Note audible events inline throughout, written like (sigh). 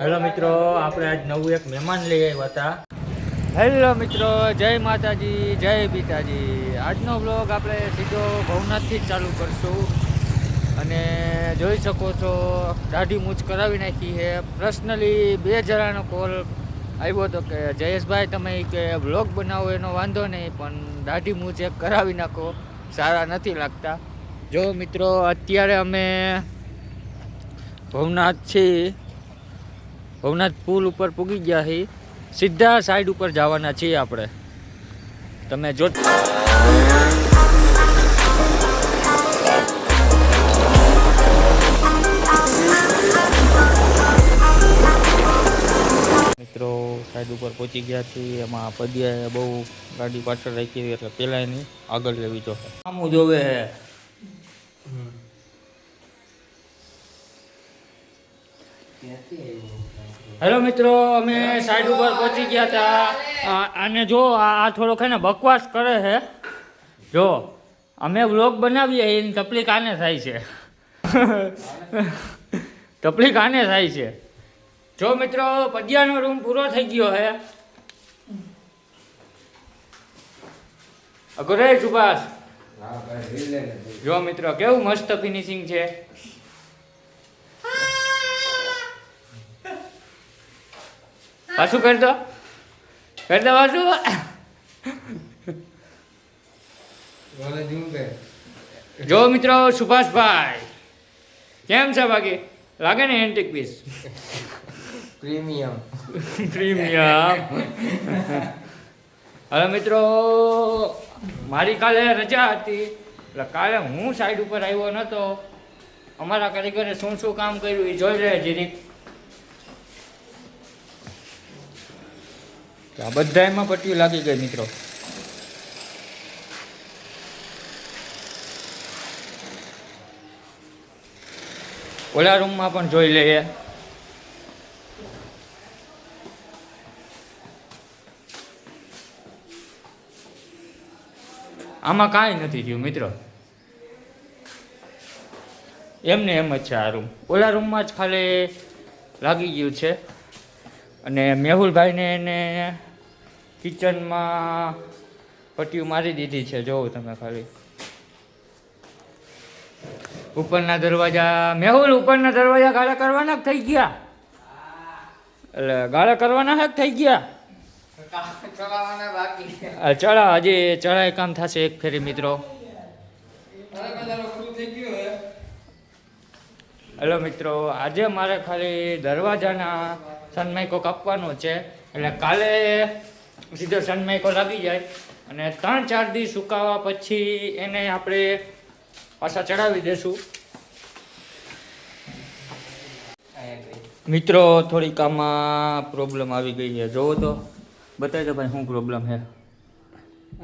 Hello મિત્રો, આપણે આજ નવું એક મહેમાન લઈ આવ્યા હતા. હેલો મિત્રો, જય માતાજી, જય પિતાજી. આજનો બ્લોગ આપણે સીધો ભવનાથથી જ ચાલુ કરશું. અને જોઈ શકો છો, દાઢી મૂછ કરાવી નાખી છે. પર્સનલી બે જણાનો કોલ આવ્યો હતો કે, જયેશભાઈ, તમે કે બ્લોગ બનાવો, એનો વાંધો નહીં, પણ દાઢી મૂછ એક કરાવી નાખો. સારા નથી લાગતા. જો મિત્રો, અત્યારે અમે ભવનાથ છીએ ભવનાથ પુલ ઉપર પૂગી ગયા છીએ સીધા સાઈડ ઉપર જવાના છીએ આપણે. તમે જો મિત્રો સાઈડ ઉપર પહોંચી ગયા છીએ. એમાં પદિયાએ બહુ ગાડી પાછળ રાખી એટલે પેલા એની આગળ લેવી જોઈએ જોવે હેલો મિત્રો અમે સાઈડ ઉપર પહોંચી ગયા હતા અને જો આ થોડોક હે ને બકવાસ કરે છે. જો અમે વ્લોગ બનાવીએ એની તકલીફ આને થાય છે. તકલીફ આને થાય છે. જો મિત્રો પદિયાનો રૂમ પૂરો થઈ ગયો હે અઘરે સુભાષ જો મિત્રો કેવું મસ્ત ફિનિશિંગ છે. પાછું કરી દો. કરી દો પાછું જો મિત્રો સુભાષભાઈ કેમ છે બાકી? લાગે ને એન્ટિક પીસ પ્રીમિયમ. પ્રીમિયમ. હવે મિત્રો મારી કાલે રજા હતી. એટલે કાલે હું સાઈડ ઉપર આવ્યો નહોતો અમારા કારીગરે શું શું કામ કર્યું એ જોઈ રહ્યા જીરીક. તો આ બધા એમાં લાગી ગઈ મિત્રો. ઓલા રૂમમાં પણ જોઈ લઈએ. આમાં કાંઈ નથી થયું મિત્રો. એમને એમ જ છે આ રૂમ. ઓલા રૂમમાં જ ખાલી લાગી ગયું છે. અને મેહુલભાઈને એને કિચનમાં પટ્ટીઓ મારી દીધી છે. જોવો તમે ખાલી. ઉપરના દરવાજા મેહુલ ઉપરના દરવાજા ગાળા કરવાના જ થઈ ગયા? એટલે ગાળા કરવાના જ થઈ ગયા? ચડા હજી ચડાઈ કામ થશે એક ફેરી મિત્રો. હેલો મિત્રો આજે મારે ખાલી દરવાજાના સનમાઇકો કાપવાનો છે. એટલે કાલે સીધો સનમાઇકો લાગી જાય. અને ત્રણ ચાર દિવસ સુકાવા પછી એને આપણે પાછા ચડાવી દેશું. મિત્રો થોડીક આમાં પ્રોબ્લેમ આવી ગઈ છે. જોવો તો. બતાવી દો ભાઈ શું પ્રોબ્લેમ છે?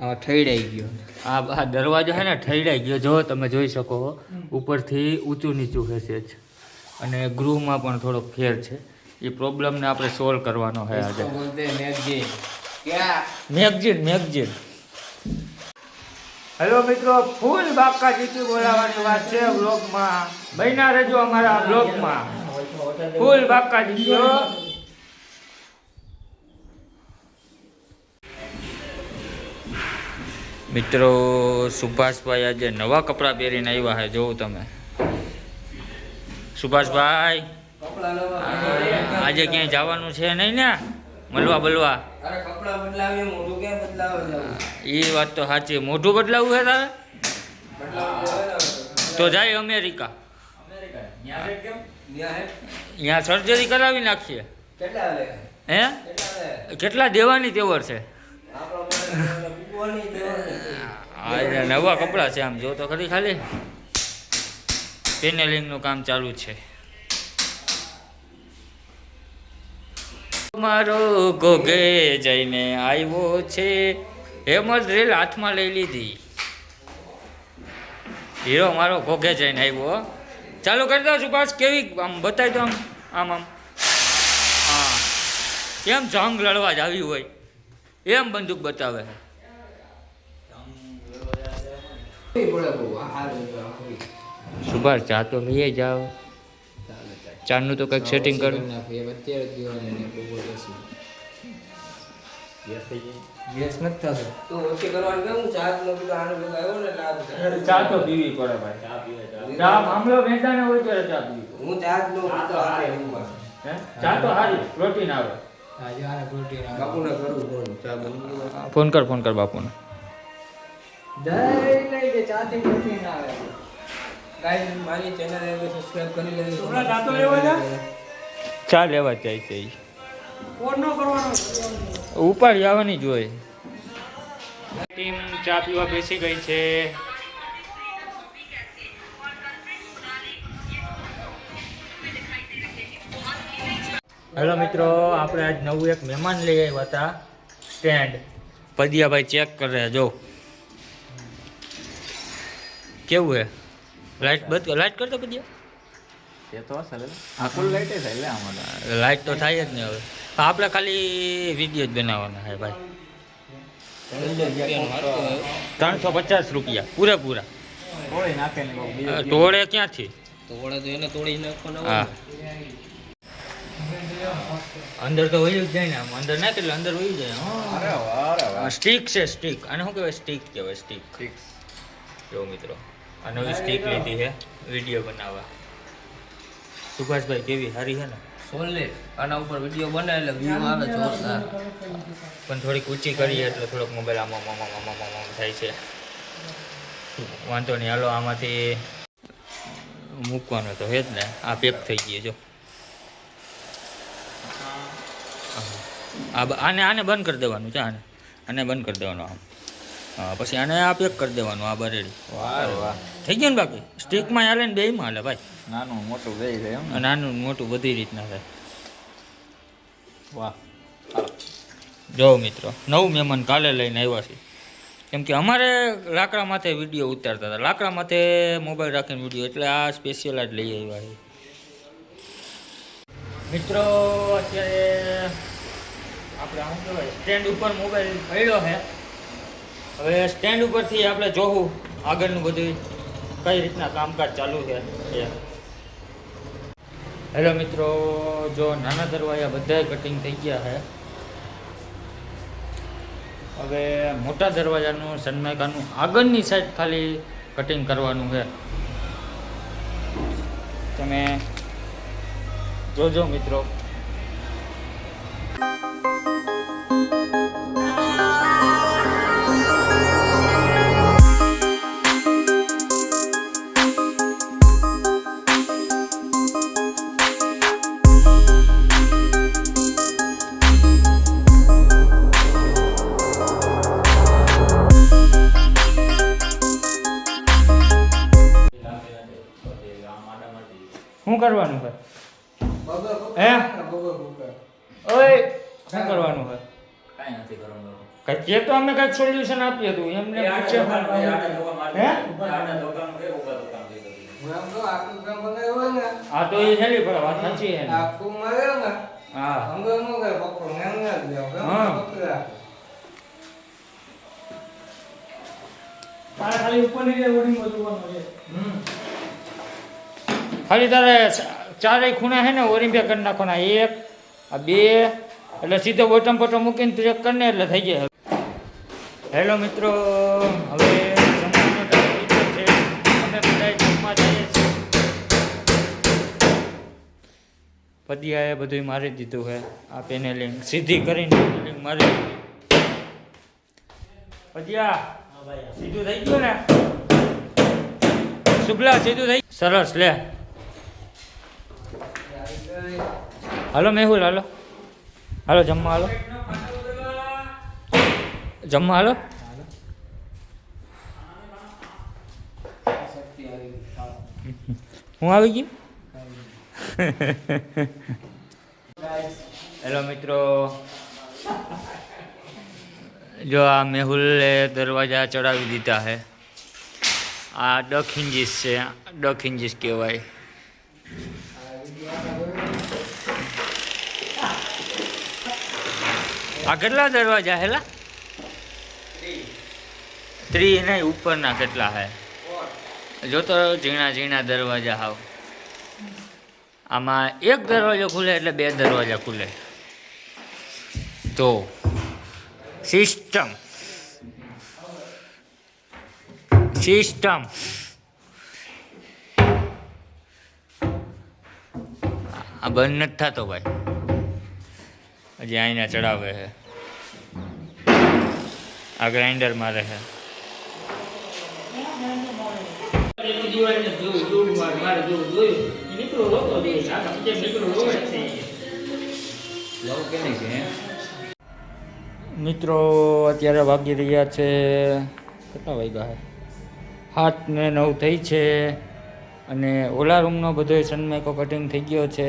આ ઠઈડાઈ ગયો. આ આ દરવાજો છે ને ઠેડાઈ ગયો. જો તમે જોઈ શકો ઉપરથી ઊંચું નીચું હશે જ. અને ગૃહમાં પણ થોડોક ફેર છે. એ પ્રોબ્લેમ ને આપણે સોલ્વ કરવાનો છે આજે. મેગજીન? મેગજીન હેલો મિત્રો ફૂલ બાપકા જીતી બોલાવાની વાત છે બ્લોગમાં બન્યા રહેજો અમારા બ્લોગમાં ફૂલ બાપકા જીતી મિત્રો સુભાષભાઈ આજે નવા કપડાં પહેરીને આવ્યા છે જોઉં તમે. સુભાષભાઈ. કપડાં આજે ક્યાંય જવાનું છે નહીં ને મળવા બલવા? એ વાત તો સાચી મોઢું બદલાવું છે તારે? તો જાય અમેરિકા. ત્યાં સર્જરી કરાવી નાખીએ. હે? કેટલા દેવાની તેવર છે? નવા કપડાં છે આમ. જો તો ખરી ખાલી. પેનેલિંગનું કામ ચાલુ છે. મારો ગોગે જઈને આવ્યો છે. હેમજ રેલ હાથમાં લઈ લીધી. હીરો મારો ઘોઘે જઈને આવ્યો. ચાલુ કરી દો સુભાષ કેવી આમ બતાવી દો આમ આમ આમ. હા. કેમ જંગ લડવા જ આવી હોય? એમ બંદૂક બતાવે. સુભાષ જાતો તો લઈ જાઓ. ચારનું તો કંઈક સેટિંગ કરું. ગેસ નથી થતો. તો ઓછી કરવાનું કેવું ચાર્જ નો કીધું આનો ભેગો આવ્યો ને એટલે આ બધા. ચા તો પીવી પડે ભાઈ. ચા પીવે ચા મામલો વેચાને હોય ત્યારે ચા પીવી હું ચાર્જ નો કીધું આ રૂમમાં. હે? ચા તો સારી પ્રોટીન આવે. આજે આને પ્રોટીન આવે. બાપુને કરું ફોન. ચા બની ગઈ. ફોન કર ફોન કર બાપુને. દહીં લઈ કે ચાથી પ્રોટીન આવે. Guys, મારી ચેનલ સબસ્ક્રાઇબ કરી લેજો. હમણાં દાંતો લેવા જા? ચા લેવા જાય છે. ફોન નો કરવાનો. ઉપાડી આવવાની જ ટીમ ચા પીવા બેસી ગઈ છે. હેલો મિત્રો આપણે આજ નવું એક મહેમાન લઈ આવ્યા હતા. સ્ટેન્ડ પદિયાભાઈ ચેક કરે જો. કેવું હે? લાઈટ બંધ લાઈટ કરતો પદિયા એ તો અસલ આ ફૂલ લાઈટ થાય એટલે આમાં લાઈટ તો થાય જ નહીં હવે. આપણે ખાલી વીડિયો જ બનાવવાના છે ભાઈ. ત્રણસો પચાસ રૂપિયા પૂરેપૂરા. ક્યાંથી? તો એને તોડી નાખવાનો હા. અંદર તો વયું જ જાય ને આમ. અંદર ના કેટલું અંદર વયું જાય. સ્ટીક છે સ્ટીક આને શું કહેવાય? સ્ટીક કહેવાય સ્ટીક જો મિત્રો. આ નવી સ્ટીક લીધી છે વીડિયો બનાવવા. સુભાષભાઈ કેવી સારી છે ને? સોલિડ આના ઉપર વીડિયો બને એટલે વ્યૂ આવે જોરદાર. પણ થોડીક ઊંચી કરીએ એટલે થોડોક મોબાઈલ આમાં મામા મામા આમ થાય છે. વાંધો નહીં હાલો આમાંથી મૂકવાનો તો હે જ ને. આ પેક થઈ ગયો જો. આને આને બંધ કરી દેવાનું છે આને. આને બંધ કરી દેવાનું આમ. હા પછી આને આ પેક કરી દેવાનું આ બરેડી વાહ વાહ. થઈ ગયું ને બાકી? સ્ટીકમાં હાલે ને બેયમાં હાલે ભાઈ. નાનું મોટું બે છે એમ નાનું મોટું બધી રીતના થાય. વાહ. જો મિત્રો નવું મહેમાન કાલે લઈને આવ્યા છે કેમ કે અમારે લાકડા માથે વીડિયો ઉતારતા હતા. લાકડા માથે મોબાઈલ રાખીને વીડિયો એટલે આ સ્પેશિયલ જ લઈ આવ્યા છે મિત્રો અત્યારે આપણે શું કહેવાય સ્ટેન્ડ ઉપર મોબાઈલ પડ્યો છે. હવે સ્ટેન્ડ ઉપરથી આપણે જોવું આગળનું બધું કઈ રીતના કામકાજ ચાલુ છે એ. હેલો મિત્રો, જો નાના દરવાજા બધા કટિંગ થઈ ગયા છે. હવે મોટા દરવાજાનું સન્માઇકાનું આગળની સાઈડ ખાલી કટિંગ કરવાનું છે. તમે જોજો મિત્રો. શું કરવાનું છે હે? ઓય શું કરવાનું છે કાંઈ નથી કરવાનું. કઈ કે તો અમે કઈ સોલ્યુશન આપીએ તું એમને પૂછે. હે? હું એમ કહું આખું કામ બનાવ્યું હોય ને. આ તો એ હેલી પડે વાત સાચી હે આખું માર્યો ને હા. અંગો નો કે પકડો એમ ના લ્યો હા. તારે ખાલી ઉપરની ઓડી જોવાનું છે. ખાલી તારે ચારેય ખૂણા છે ને ઓરિમ્પિયા કરી નાખવાના. એક, આ બે, એટલે સીધો બોટમ બોટમ મૂકીને ટ્રેક કરીને એટલે થઈ જાય હેલો મિત્રો, હવે જમવાનો બધા જમવા જઈએ છીએ. બધું મારી દીધું છે આ પેનેલિંગ સીધી કરીને પેનેલિંગ મારી પદિયા, સીધું થઈ ગયું ને? શુભલા સીધું થઈ સરસ, લે. હાલો, મેહુલ, હાલો. હાલો, જમવા હાલો. જમવા હાલો. હું આવી ગયું? હેલો, મિત્રો. જો આ મેહુલે દરવાજા ચડાવી દીધા છે આ ડક હિન્જીસ છે ડક હિન્જીસ કહેવાય. આ કેટલા દરવાજા હેલા ત્રી નહીં, ઉપરના કેટલા હે? જો તો ઝીણા ઝીણા દરવાજા હાવ. આમાં એક દરવાજો ખુલે એટલે બે દરવાજા ખુલે. તો સિસ્ટમ. સિસ્ટમ. આ બંધ નથી થતો ભાઈ. હજી અહીંયા ચડાવે છે આ ગ્રાઇન્ડર મારે છે લવ કે નહીં કે મિત્રો, અત્યારે વાગી રહ્યા છે કેટલા વાગ્યા હાથ ને નવ થઈ છે અને ઓલા રૂમનો બધો સનમાઇકો કટિંગ થઈ ગયો છે.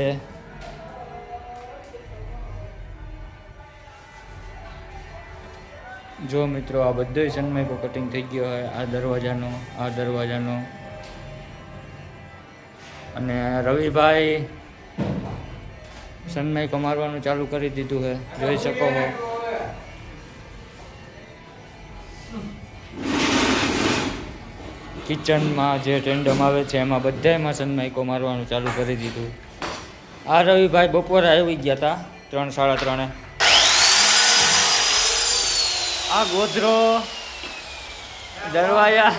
જો મિત્રો આ બધો સનમાઇકો કટિંગ થઈ ગયો હોય, આ દરવાજાનો આ દરવાજાનો. અને રવિભાઈ સનમાઇકો મારવાનું ચાલુ કરી દીધું છે જોઈ શકો છો કિચનમાં જે ટેન્ડમ આવે છે, એમાં બધાયમાં સનમાઇકો મારવાનું ચાલુ કરી દીધું. આ રવિભાઈ બપોરે આવી ગયા હતા ત્રણ, સાડા ત્રણે. આ ગોધરો દરવાજા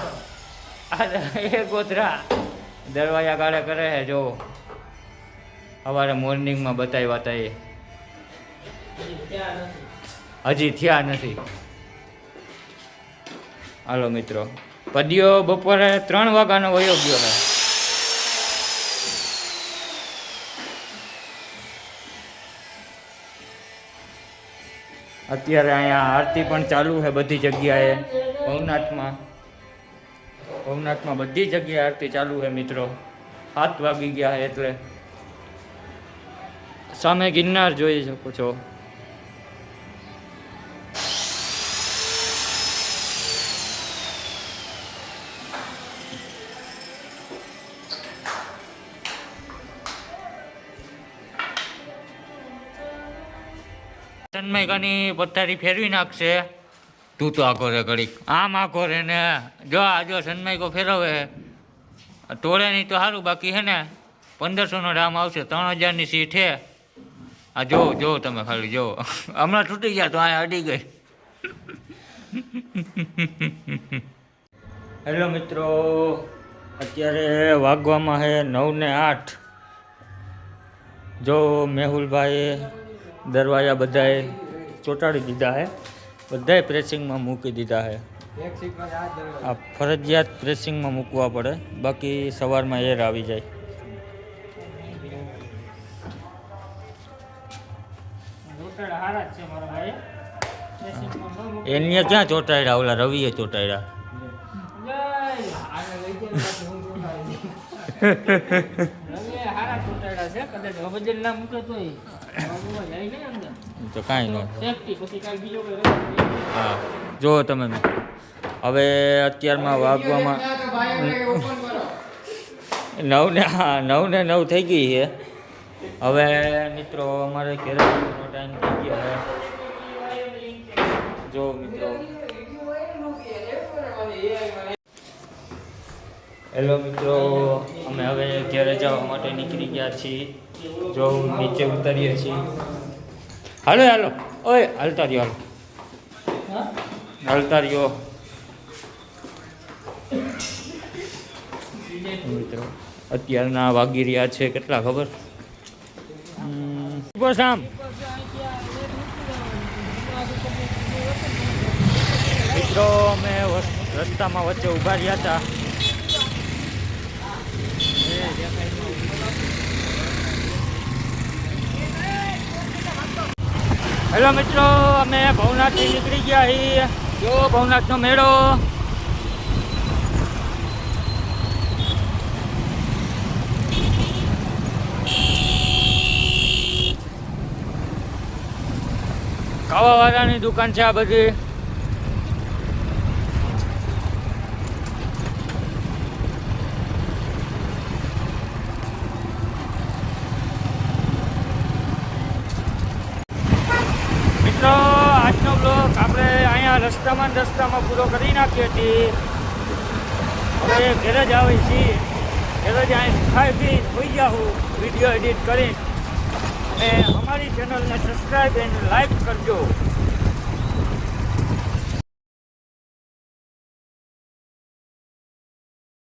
આ એ ગોધરા દરવાજા કાઢે કરે છે, જો. સવારે મોર્નિંગમાં બતાવ્યા હતા એ. હજી થયા નથી. હાલો મિત્રો. પદ્યો બપોરે ત્રણ વાગ્યાનો વયો ગયો અત્યારે અહીંયા આરતી પણ ચાલુ છે બધી જગ્યાએ. ભવનાથમાં. ભવનાથમાં બધી જગ્યાએ આરતી ચાલુ છે મિત્રો. સાત વાગી ગયા એટલે. સામે ગિરનાર જોઈ શકો છો. તન્મયકાની પથારી ફેરવી નાખશે. તું તો આખો રે ઘડીક. આમ આખો રે ને જો આ જો સન્માઈકો ફેરવે. તોડે નહીં તો સારું બાકી હે ને. પંદરસોનો રામ આવશે ત્રણ હજારની સીટ છે આ જો જો તમે ખાલી જો. હમણાં તૂટી ગયા તો આ અડી ગઈ. હેલો મિત્રો અત્યારે વાગવામાં છે નવ ને આઠ. જો મેહુલભાઈએ દરવાજા બધાએ ચોંટાડી દીધા છે બધાએ પ્રેસિંગમાં મૂકી દીધા છે આ ફરજિયાત પ્રેસિંગમાં મૂકવા પડે. બાકી સવારમાં એર આવી જાય. એને ક્યાં ચોંટાડ્યા? ઓલા રવિએ ચોંટાડ્યા. (laughs) તો કાંઈ નહીં. હા. જુઓ તમે મિત્રો હવે અત્યારમાં વાગવામાં નવ ને હા નવ ને નવ થઈ ગઈ છે. હવે મિત્રો અમારે ઘરે ટાઈમ થઈ ગયો છે. જો મિત્રો. હેલો મિત્રો અમે હવે ઘેરે જવા માટે નીકળી ગયા છીએ. જો નીચે ઉતરીએ છીએ. હાલો હાલો. ઓય હાલતા રહ્યો હાલો. હાલતા રહ્યો. મિત્રો અત્યારના વાગી રહ્યા છે કેટલા ખબર? હમ, આમ. મિત્રો અમે રસ્તામાં વચ્ચે ઊભા રહ્યા હતા. હેલો મિત્રો, અમે ભવનાથથી નીકળી ગયા છીએ. જો ભવનાથનો મેળો. ખાવાવાળાની દુકાન છે આ બધી મિત્રો બ્લોગ આપણે અહીંયા રસ્તામાં રસ્તામાં પૂરો કરી નાખ્યો છીએ. હવે ઘેરે જ આવી છીએ. ચલો જ્યાં ખાઈ પી હોઈ જાઉં વીડિયો એડિટ કરી અને અમારી ચેનલને સબસ્ક્રાઈબ એન્ડ લાઈક કરજો.